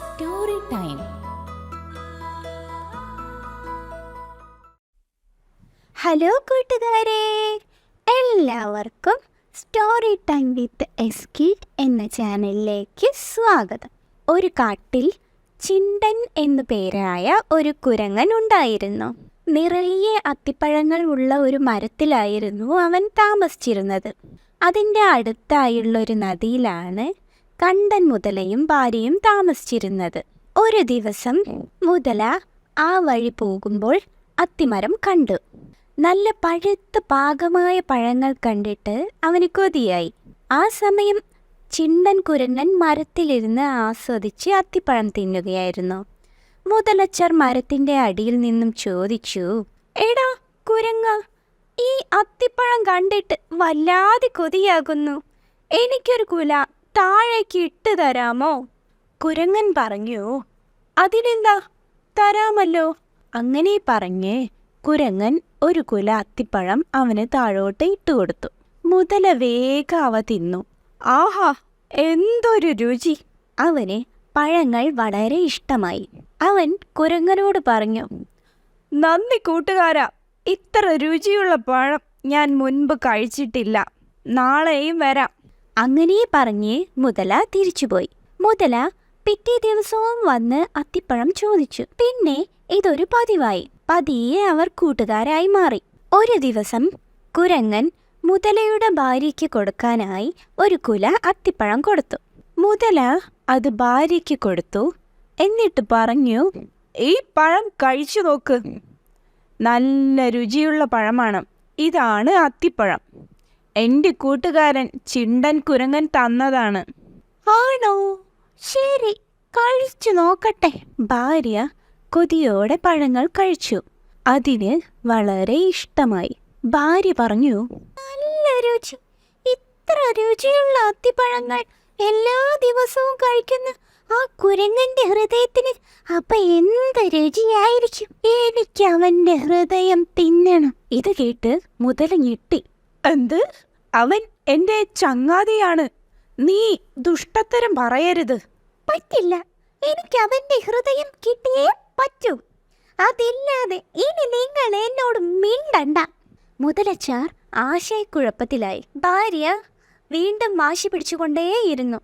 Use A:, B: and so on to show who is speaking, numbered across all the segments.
A: Story time
B: hello കൂട്ടുകാരെ. എല്ലാവർക്കും story time with എസ്കീറ്റ് എന്ന ചാനലിലേക്ക് സ്വാഗതം. ഒരു കാട്ടിൽ ചിണ്ടൻ എന്നു പേരായ ഒരു കുരങ്ങൻ ഉണ്ടായിരുന്നു. നിറയെ അത്തിപ്പഴങ്ങൾ ഉള്ള ഒരു മരത്തിലായിരുന്നു അവൻ താമസിച്ചിരുന്നത്. അതിന്റെ അടുത്തായുള്ള ഒരു നദിയിലാണ് കണ്ടൻ മുതലയും ഭാര്യയും താമസിച്ചിരുന്നത്. ഒരു ദിവസം മുതല ആ വഴി പോകുമ്പോൾ അത്തിമരം കണ്ടു. നല്ല പഴുത്ത പാകമായ പഴങ്ങൾ കണ്ടിട്ട് അവന് കൊതിയായി. ആ സമയം ചിണ്ടൻ കുരങ്ങൻ മരത്തിലിരുന്ന് ആസ്വദിച്ച് അത്തിപ്പഴം തിന്നുകയായിരുന്നു. മുതലച്ചർ മരത്തിന്റെ അടിയിൽ നിന്നും ചോദിച്ചു എടാ കുരങ്ങ ഈ അത്തിപ്പഴം കണ്ടിട്ട് വല്ലാതെ കൊതിയാകുന്നു. എനിക്കൊരു കുല താഴേക്ക് ഇട്ട് തരാമോ? കുരങ്ങൻ പറഞ്ഞു അതിനെന്താ? തരാമല്ലോ. അങ്ങനെ പറഞ്ഞ് കുരങ്ങൻ ഒരു കുല അത്തിപ്പഴം അവന് താഴോട്ട് ഇട്ടുകൊടുത്തു മുതല വേഗം അവ തിന്നു. ആഹാ എന്തൊരു രുചി! അവന് പഴങ്ങൾ വളരെ ഇഷ്ടമായി. അവൻ കുരങ്ങനോട് പറഞ്ഞു നന്ദി കൂട്ടുകാരാ ഇത്ര രുചിയുള്ള പഴം ഞാൻ മുൻപ് കഴിച്ചിട്ടില്ല. നാളെയും വരാം. അങ്ങനെ പറഞ്ഞ് മുതല തിരിച്ചുപോയി. മുതല പിറ്റേ ദിവസവും വന്ന് അത്തിപ്പഴം ചോദിച്ചു. പിന്നെ ഇതൊരു പതിവായി. പതിയെ അവർ കൂട്ടുകാരായി മാറി. ഒരു ദിവസം കുരങ്ങൻ മുതലയുടെ ഭാര്യയ്ക്ക് കൊടുക്കാനായി ഒരു കുല അത്തിപ്പഴം കൊടുത്തു. മുതല അത് ഭാര്യയ്ക്ക് കൊടുത്തു. എന്നിട്ട് പറഞ്ഞു ഈ പഴം കഴിച്ചു നോക്ക്. നല്ല രുചിയുള്ള പഴമാണ്. ഇതാണ് അത്തിപ്പഴം. എന്റെ കൂട്ടുകാരൻ ചിണ്ടൻ കുരങ്ങൻ തന്നതാണ്. ആണോ? ശരി കഴിച്ചു നോക്കട്ടെ. ഭാര്യ കൊതിയോടെ പഴങ്ങൾ കഴിച്ചു. അതിന് വളരെ ഇഷ്ടമായി. ഭാര്യ പറഞ്ഞു നല്ല രുചി. ഇത്ര രുചിയുള്ള അത്തിപ്പഴങ്ങൾ എല്ലാ ദിവസവും കഴിക്കുന്ന ആ കുരങ്ങന്റെ ഹൃദയത്തിന് അപ്പൊ എന്ത് രുചിയായിരിക്കും? എനിക്ക് അവന്റെ ഹൃദയം തിന്നണം. ഇത് കേട്ട് മുതല ഞെട്ടി എന്ത്? അവൻ എന്റെ ചങ്ങാതിയാണ്. നീ ദുഷ്ടത്തരം പറയരുത്. പറ്റില്ല. എനിക്ക് അവന്റെ ഹൃദയം കിട്ടിയേ പറ്റൂ. അതില്ലാതെ ഇനി നിങ്ങൾ എന്നോട് മിണ്ടണ്ട. മുതലച്ചാർ ആശയക്കുഴപ്പത്തിലായി. ഭാര്യ വീണ്ടും വാശി പിടിച്ചുകൊണ്ടേയിരുന്നു.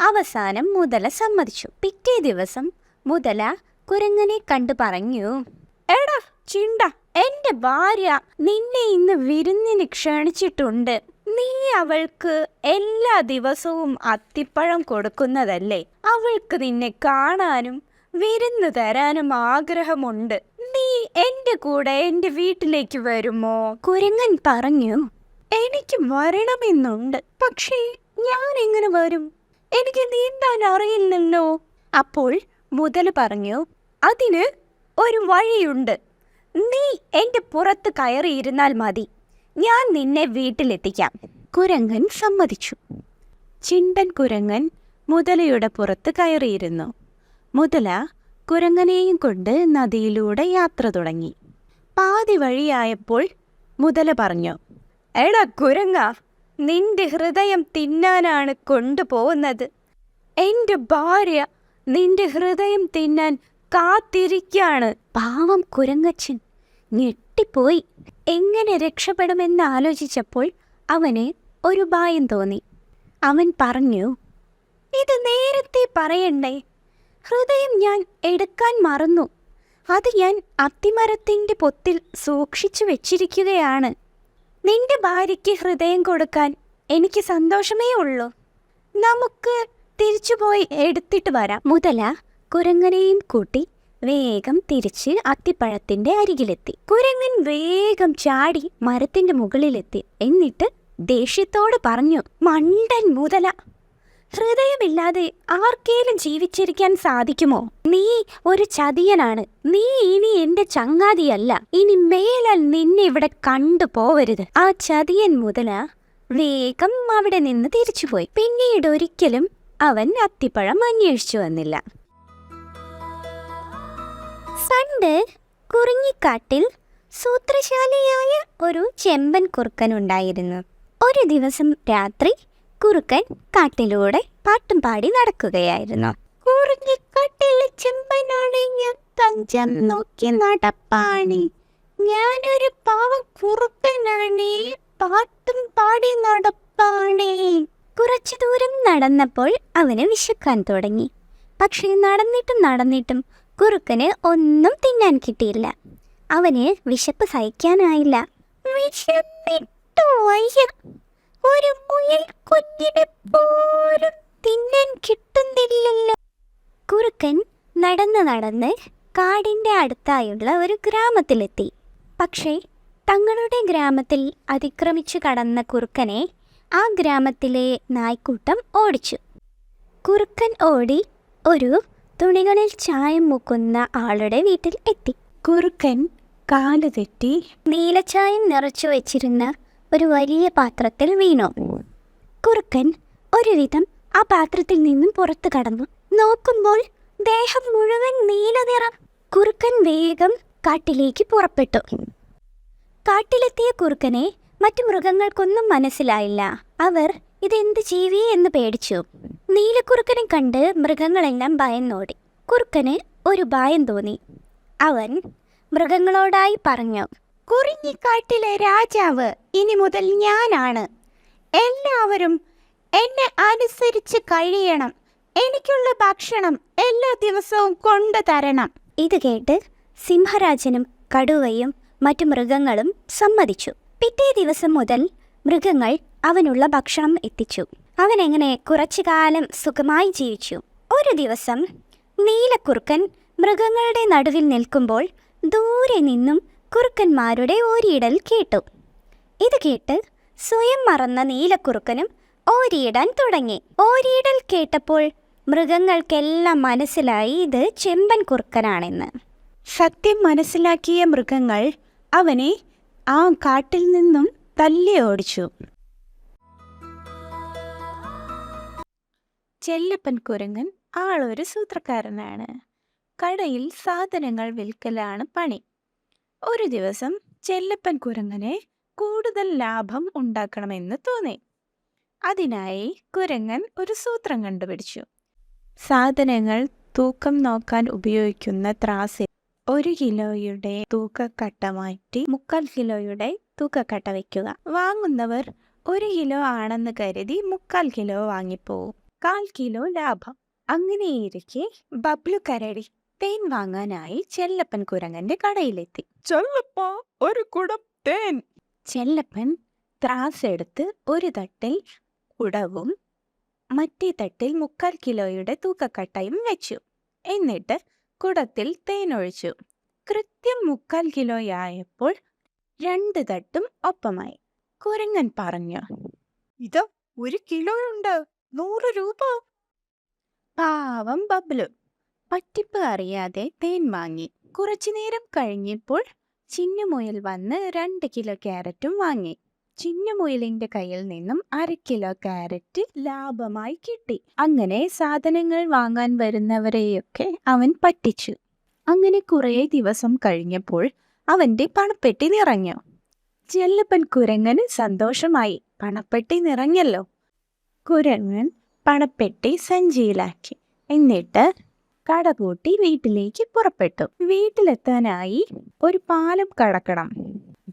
B: അവസാനം മുതല സമ്മതിച്ചു. പിറ്റേ ദിവസം മുതല കുരങ്ങനെ കണ്ടു പറഞ്ഞു. എടാ ചിണ്ട. എന്റെ ഭാര്യ നിന്നെ ഇന്ന് വിരുന്നിന് ക്ഷണിച്ചിട്ടുണ്ട്. നീ അവൾക്ക് എല്ലാ ദിവസവും അത്തിപ്പഴം കൊടുക്കുന്നതല്ലേ? അവൾക്ക് നിന്നെ കാണാനും വിരുന്ന് തരാനും ആഗ്രഹമുണ്ട്. നീ എന്റെ കൂടെ എന്റെ വീട്ടിലേക്ക് വരുമോ? കുരങ്ങൻ പറഞ്ഞു എനിക്ക് വരണമെന്നുണ്ട്. പക്ഷേ ഞാൻ എങ്ങനെ വരും? എനിക്ക് നീന്താൻ അറിയില്ലല്ലോ. അപ്പോൾ മുതൽ പറഞ്ഞു അതിന് ഒരു വഴിയുണ്ട്. നീ എന്റെ പുറത്ത് കയറിയിരുന്നാൽ മതി. ഞാൻ നിന്നെ വീട്ടിലെത്തിക്കാം. കുരങ്ങൻ സമ്മതിച്ചു. ചിണ്ടൻ കുരങ്ങൻ മുതലയുടെ പുറത്ത് കയറിയിരുന്നു. മുതല കുരങ്ങനെയും കൊണ്ട് നദിയിലൂടെ യാത്ര തുടങ്ങി. പാതി വഴിയായപ്പോൾ മുതല പറഞ്ഞു എടാ കുരങ്ങ നിന്റെ ഹൃദയം തിന്നാനാണ് കൊണ്ടുപോകുന്നത്. എന്റെ ഭാര്യ നിന്റെ ഹൃദയം തിന്നാൻ കാത്തിരിക്കാണ്. പാവം കുരങ്ങച്ചൻ. ഞെട്ടിപ്പോയി. എങ്ങനെ രക്ഷപ്പെടുമെന്ന് ആലോചിച്ചപ്പോൾ അവന് ഒരു ഭയം തോന്നി. അവൻ പറഞ്ഞു ഇത് നേരത്തെ പറയണ്ടേ? ഹൃദയം ഞാൻ എടുക്കാൻ മറന്നു. അത് ഞാൻ അത്തിമരത്തിന്റെ പൊത്തിൽ സൂക്ഷിച്ചു വെച്ചിരിക്കുകയാണ്. നിന്റെ ഭാര്യയ്ക്ക് ഹൃദയം കൊടുക്കാൻ എനിക്ക് സന്തോഷമേ ഉള്ളൂ. നമുക്ക് തിരിച്ചുപോയി എടുത്തിട്ട് വരാം. മുതല കുരങ്ങനെയും കൂട്ടി വേഗം തിരിച്ച് അത്തിപ്പഴത്തിന്റെ അരികിലെത്തി. കുരങ്ങൻ വേഗം ചാടി മരത്തിന്റെ മുകളിലെത്തി. എന്നിട്ട് ദേഷ്യത്തോട് പറഞ്ഞു മണ്ടൻ മുതല ഹൃദയമില്ലാതെ ആർക്കേലും ജീവിച്ചിരിക്കാൻ സാധിക്കുമോ? നീ ഒരു ചതിയനാണ്. നീ ഇനി എന്റെ ചങ്ങാതിയല്ല. ഇനി മേലാൽ നിന്നെ ഇവിടെ കണ്ടു പോവരുത്. ആ ചതിയൻ മുതല വേഗം അവിടെ നിന്ന് തിരിച്ചുപോയി. പിന്നീട് ഒരിക്കലും അവൻ അത്തിപ്പഴം അന്വേഷിച്ചു വന്നില്ല. പണ്ട് കുറിഞ്ഞിക്കാട്ടിൽ സൂത്രശാലിയായ ഒരു ചെമ്പൻ കുറുക്കൻ ഉണ്ടായിരുന്നു. ഒരു ദിവസം രാത്രി കുറുക്കൻ കാട്ടിലൂടെ പാട്ടും പാടി നടക്കുകയായിരുന്നു. കുറിഞ്ഞിക്കാട്ടിൽ ചെമ്പനാണ് ഞാൻ തഞ്ചം നോക്കി നടപ്പാണി. ഞാനൊരു പാവം കുറുക്കനാണ്. പാട്ടും പാടി നടപ്പാണേ. കുറച്ചു ദൂരം നടന്നപ്പോൾ അവന് വിശക്കാൻ തുടങ്ങി. പക്ഷേ നടന്നിട്ടും നടന്നിട്ടും കുറുക്കന് ഒന്നും തിന്നാൻ കിട്ടിയില്ല. അവന് വിശപ്പ് സഹിക്കാനായില്ല. ഒരു മുയൽ കുഞ്ഞിനെ പോലും തിന്നാൻ കിട്ടുന്നില്ലല്ലോ. കുറുക്കൻ നടന്ന് നടന്ന് കാടിന്റെ അടുത്തായുള്ള ഒരു ഗ്രാമത്തിലെത്തി. പക്ഷേ തങ്ങളുടെ ഗ്രാമത്തിൽ അതിക്രമിച്ചു കടന്ന കുറുക്കനെ ആ ഗ്രാമത്തിലെ നായ്ക്കൂട്ടം ഓടിച്ചു. കുറുക്കൻ ഓടി ഒരു തുണികളിൽ ചായം മുക്കുന്ന ആളുടെ വീട്ടിൽ എത്തി.
A: കുറുക്കൻ കാൽ തെറ്റി.
B: നീലച്ചായം നിറച്ചു വെച്ചിരുന്ന ഒരു വലിയ പാത്രത്തിൽ വീണു. കുറുക്കൻ ഒരുവിധം ആ പാത്രത്തിൽ നിന്നും പുറത്തു കടന്നു. നോക്കുമ്പോൾ ദേഹം മുഴുവൻ നീല നിറം. കുറുക്കൻ വേഗം കാട്ടിലേക്ക് പുറപ്പെട്ടു. കാട്ടിലെത്തിയ കുറുക്കനെ മറ്റു മൃഗങ്ങൾക്കൊന്നും മനസ്സിലായില്ല. അവർ ഇതെന്ത് ജീവി എന്ന് പേടിച്ചു. നീലക്കുറുക്കനെ കണ്ട് മൃഗങ്ങളെല്ലാം ഭയന്നോടി. കുറുക്കന് ഒരു ഭയം തോന്നി. അവൻ മൃഗങ്ങളോടായി പറഞ്ഞു
A: കുറിഞ്ഞിക്കാട്ടിലെ രാജാവ് ഇനി മുതൽ ഞാനാണ്. എല്ലാവരും എന്നെ അനുസരിച്ച് കഴിയണം. എനിക്കുള്ള ഭക്ഷണം എല്ലാ ദിവസവും കൊണ്ടു തരണം.
B: ഇത് കേട്ട് സിംഹരാജനും കടുവയും മറ്റു മൃഗങ്ങളും സമ്മതിച്ചു. പിറ്റേ ദിവസം മുതൽ മൃഗങ്ങൾ അവനുള്ള ഭക്ഷണം എത്തിച്ചു. അവൻ എങ്ങനെ കുറച്ചു കാലം സുഖമായി ജീവിച്ചു. ഒരു ദിവസം നീലക്കുറുക്കൻ മൃഗങ്ങളുടെ നടുവിൽ നിൽക്കുമ്പോൾ ദൂരെ നിന്നും കുറുക്കന്മാരുടെ ഓരിയിടൽ കേട്ടു. ഇത് കേട്ട് സ്വയം മറന്ന നീലക്കുറുക്കനും ഓരിയിടാൻ തുടങ്ങി. ഓരിയിടൽ കേട്ടപ്പോൾ മൃഗങ്ങൾക്കെല്ലാം മനസ്സിലായി ഇത് ചെമ്പൻ കുറുക്കനാണെന്ന്.
A: സത്യം മനസ്സിലാക്കിയ മൃഗങ്ങൾ അവനെ ആ കാട്ടിൽ നിന്നും തല്ലി ഓടിച്ചു ചെല്ലപ്പൻ കുരങ്ങൻ ആളൊരു സൂത്രക്കാരനാണ്. കടയിൽ സാധനങ്ങൾ വിൽക്കലാണ് പണി. ഒരു ദിവസം ചെല്ലപ്പൻ കുരങ്ങനെ കൂടുതൽ ലാഭം ഉണ്ടാക്കണമെന്ന് തോന്നി. അതിനായി കുരങ്ങൻ ഒരു സൂത്രം കണ്ടുപിടിച്ചു. സാധനങ്ങൾ തൂക്കം നോക്കാൻ ഉപയോഗിക്കുന്ന ത്രാസിൽ ഒരു കിലോയുടെ തൂക്കക്കട്ട മാറ്റി മുക്കാൽ കിലോയുടെ തൂക്കക്കട്ട വയ്ക്കുക. വാങ്ങുന്നവർ ഒരു കിലോ ആണെന്ന് കരുതി മുക്കാൽ കിലോ വാങ്ങിപ്പോവും. കാൽ കിലോ ലാഭം. അങ്ങനെയിരിക്കെ ബബ്ലു കരടി തേൻ വാങ്ങാനായി ചെല്ലപ്പൻ കുരങ്ങന്റെ കടയിലെത്തി.
C: ചെല്ലപ്പ ഒരു കുടം തേൻ.
A: ചെല്ലപ്പൻ ത്രാസ് എടുത്ത് ഒരു തട്ടിൽ കുടവും മറ്റേ തട്ടിൽ മുക്കാൽ കിലോയുടെ തൂക്കക്കട്ടയും വെച്ചു. എന്നിട്ട് കുടത്തിൽ തേൻ ഒഴിച്ചു. കൃത്യം മുക്കാൽ കിലോയായപ്പോൾ രണ്ട് തട്ടും ഒപ്പമായി. കുരങ്ങൻ പറഞ്ഞു
C: ഇത് ഒരു കിലോ ഉണ്ട് നൂറ് രൂപ.
A: പാവം ബബ്ലു. പറ്റിപ്പ് അറിയാതെ തേൻ വാങ്ങി. കുറച്ചു നേരം കഴിഞ്ഞപ്പോൾ ചിന്നുമുയൽ വന്ന് രണ്ട് കിലോ ക്യാരറ്റും വാങ്ങി. ചിന്നുമുയലിന്റെ കയ്യിൽ നിന്നും അര കിലോ ക്യാരറ്റ് ലാഭമായി കിട്ടി. അങ്ങനെ സാധനങ്ങൾ വാങ്ങാൻ വരുന്നവരെയൊക്കെ അവൻ പറ്റിച്ചു. അങ്ങനെ കുറേ ദിവസം കഴിഞ്ഞപ്പോൾ അവന്റെ പണപ്പെട്ടി നിറഞ്ഞു. ചെല്ലപ്പൻ കുരങ്ങന് സന്തോഷമായി. പണപ്പെട്ടി നിറഞ്ഞല്ലോ. കുരങ്ങൻ പണപ്പെട്ടി സഞ്ചിയിലാക്കി. എന്നിട്ട് കടകൂട്ടി വീട്ടിലേക്ക് പുറപ്പെട്ടു. വീട്ടിലെത്താനായി ഒരു പാലം കടക്കണം.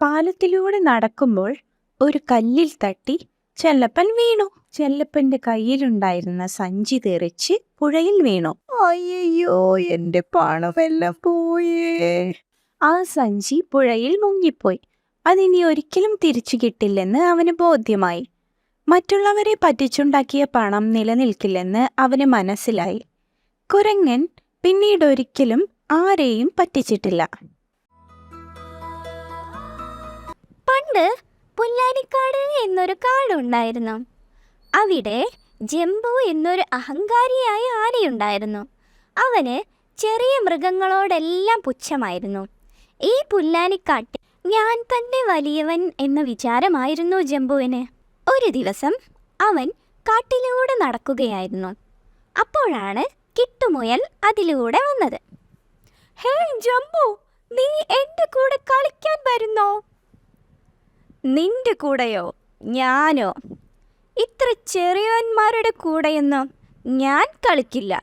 A: പാലത്തിലൂടെ നടക്കുമ്പോൾ ഒരു കല്ലിൽ തട്ടി ചെല്ലപ്പൻ വീണു. ചെല്ലപ്പന്റെ കയ്യിലുണ്ടായിരുന്ന സഞ്ചി തെറിച്ച് പുഴയിൽ വീണു.
C: അയ്യോ എന്റെ പണമെല്ലാം പോയേ.
A: ആ സഞ്ചി പുഴയിൽ മുങ്ങിപ്പോയി. അതിനി ഒരിക്കലും തിരിച്ചു കിട്ടില്ലെന്ന് അവന് ബോധ്യമായി. മറ്റുള്ളവരെ പറ്റിച്ചുണ്ടാക്കിയ പണം നിലനിൽക്കില്ലെന്ന് അവന് മനസ്സിലായി. കുരങ്ങൻ പിന്നീടൊരിക്കലും ആരെയും പറ്റിച്ചിട്ടില്ല.
B: പണ്ട് പുല്ലാനിക്കാട് എന്നൊരു കാടുണ്ടായിരുന്നു. അവിടെ ജംബു എന്നൊരു അഹങ്കാരിയായ ആനയുണ്ടായിരുന്നു. അവന് ചെറിയ മൃഗങ്ങളോടെല്ലാം പുച്ഛമായിരുന്നു. ഈ പുല്ലാനിക്കാട്ടിൽ ഞാൻ തന്നെ വലിയവൻ എന്ന വിചാരമായിരുന്നു ജംബുവിന്. ഒരു ദിവസം അവൻ കാട്ടിലൂടെ നടക്കുകയായിരുന്നു. അപ്പോഴാണ് കിട്ടുമുയൽ അതിലൂടെ വന്നത്. ഹേ ജംബു നീ എന്റെ കൂടെ കളിക്കാൻ വരുന്നോ? നിന്റെ കൂടെയോ? ഞാനോ? ഇത്ര ചെറിയവന്മാരുടെ കൂടെയൊന്നും ഞാൻ കളിക്കില്ല.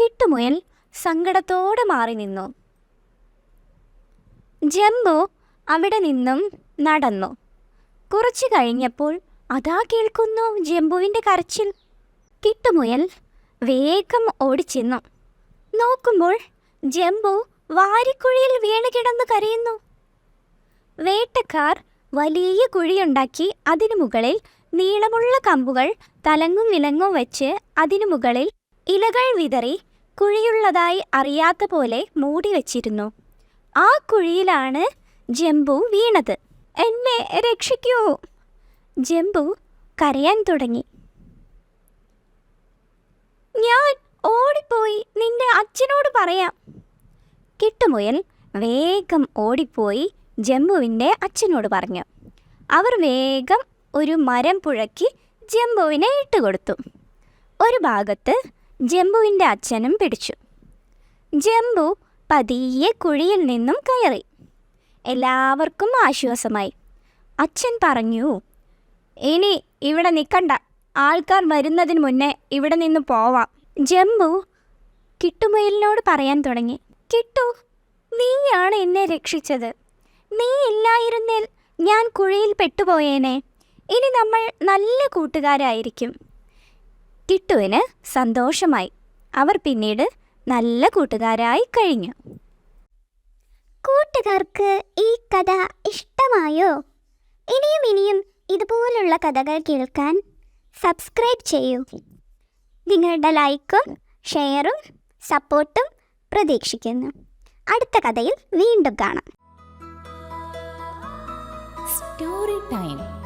B: കിട്ടുമുയൽ സങ്കടത്തോടെ മാറി നിന്നു. ജംബു അവിടെ നിന്നും നടന്നു. കുറച്ചു കഴിഞ്ഞപ്പോൾ അതാ കേൾക്കുന്നു ജംബുവിന്റെ കരച്ചിൽ. കിട്ടുമുയൽ വേഗം ഓടിച്ചെന്നു. നോക്കുമ്പോൾ ജംബു വാരിക്കുഴിയിൽ വീണ് കിടന്ന് കരയുന്നു. വേട്ടക്കാർ വലിയ കുഴിയുണ്ടാക്കി അതിനു മുകളിൽ നീളമുള്ള കമ്പുകൾ തലങ്ങും വിലങ്ങും വെച്ച് അതിനു മുകളിൽ ഇലകൾ വിതറി കുഴിയുള്ളതായി അറിയാത്ത പോലെ മൂടി വച്ചിരുന്നു. ആ കുഴിയിലാണ് ജംബു വീണത്. എന്നെ രക്ഷിക്കൂ. ജംബു കരയാൻ തുടങ്ങി. ഞാൻ ഓടിപ്പോയി നിന്റെ അച്ഛനോട് പറയാം. കിട്ടുമുയൽ വേഗം ഓടിപ്പോയി ജംബുവിന്റെ അച്ഛനോട് പറഞ്ഞു. അവർ വേഗം ഒരു മരം പുഴക്കി ജംബുവിനെ ഇട്ടുകൊടുത്തു. ഒരു ഭാഗത്ത് ജംബുവിന്റെ അച്ഛനും പിടിച്ചു. ജംബു പതിയെ കുഴിയിൽ നിന്നും കയറി. എല്ലാവർക്കും ആശ്വാസമായി. അച്ഛൻ പറഞ്ഞു ഇനി ഇവിടെ നിൽക്കണ്ട. ആൾക്കാർ വരുന്നതിന് മുന്നേ ഇവിടെ നിന്ന് പോവാം. ജംബു കിട്ടുമുയലിനോട് പറയാൻ തുടങ്ങി കിട്ടു നീയാണ് എന്നെ രക്ഷിച്ചത്. നീ ഇല്ലായിരുന്നേൽ ഞാൻ കുഴിയിൽ പെട്ടുപോയേനെ. ഇനി നമ്മൾ നല്ല കൂട്ടുകാരായിരിക്കും. കിട്ടുവിന് സന്തോഷമായി. അവർ പിന്നീട് നല്ല കൂട്ടുകാരായി കഴിഞ്ഞു.
D: കൂട്ടുകാർക്ക് ഈ കഥ ഇഷ്ടമായോ? ഇനിയും ഇനിയും ഇതുപോലുള്ള കഥകൾ കേൾക്കാൻ സബ്സ്ക്രൈബ് ചെയ്യൂ. നിങ്ങളുടെ ലൈക്കും ഷെയറും സപ്പോർട്ടും പ്രതീക്ഷിക്കുന്നു. അടുത്ത കഥയിൽ വീണ്ടും കാണാം.
A: Story time